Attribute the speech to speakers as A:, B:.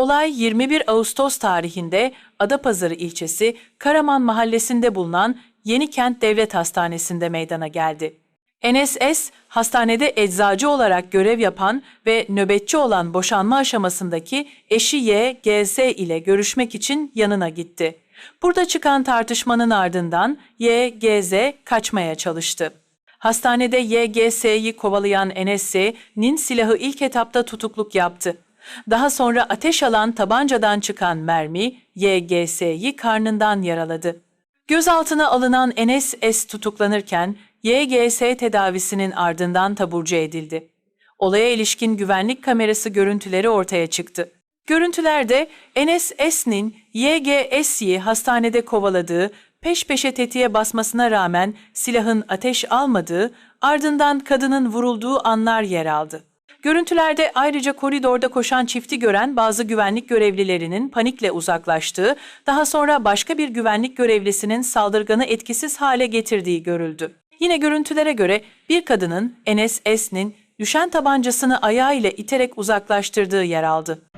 A: Olay 21 Ağustos tarihinde Adapazarı ilçesi Karaman mahallesinde bulunan Yenikent Devlet Hastanesi'nde meydana geldi. NSS, hastanede eczacı olarak görev yapan ve nöbetçi olan boşanma aşamasındaki eşi Y, GS ile görüşmek için yanına gitti. Burada çıkan tartışmanın ardından Y, GZ kaçmaya çalıştı. Hastanede YGS'yi kovalayan NS'nin silahı ilk etapta tutukluk yaptı. Daha sonra ateş alan tabancadan çıkan mermi YGS'yi karnından yaraladı. Gözaltına alınan NSS tutuklanırken YGS tedavisinin ardından taburcu edildi. Olaya ilişkin güvenlik kamerası görüntüleri ortaya çıktı. Görüntülerde NSS'nin YGS'yi hastanede kovaladığı, peş peşe tetiğe basmasına rağmen silahın ateş almadığı, ardından kadının vurulduğu anlar yer aldı. Görüntülerde ayrıca koridorda koşan çifti gören bazı güvenlik görevlilerinin panikle uzaklaştığı, daha sonra başka bir güvenlik görevlisinin saldırganı etkisiz hale getirdiği görüldü. Yine görüntülere göre bir kadının NSS'nin düşen tabancasını ayağıyla iterek uzaklaştırdığı yer aldı.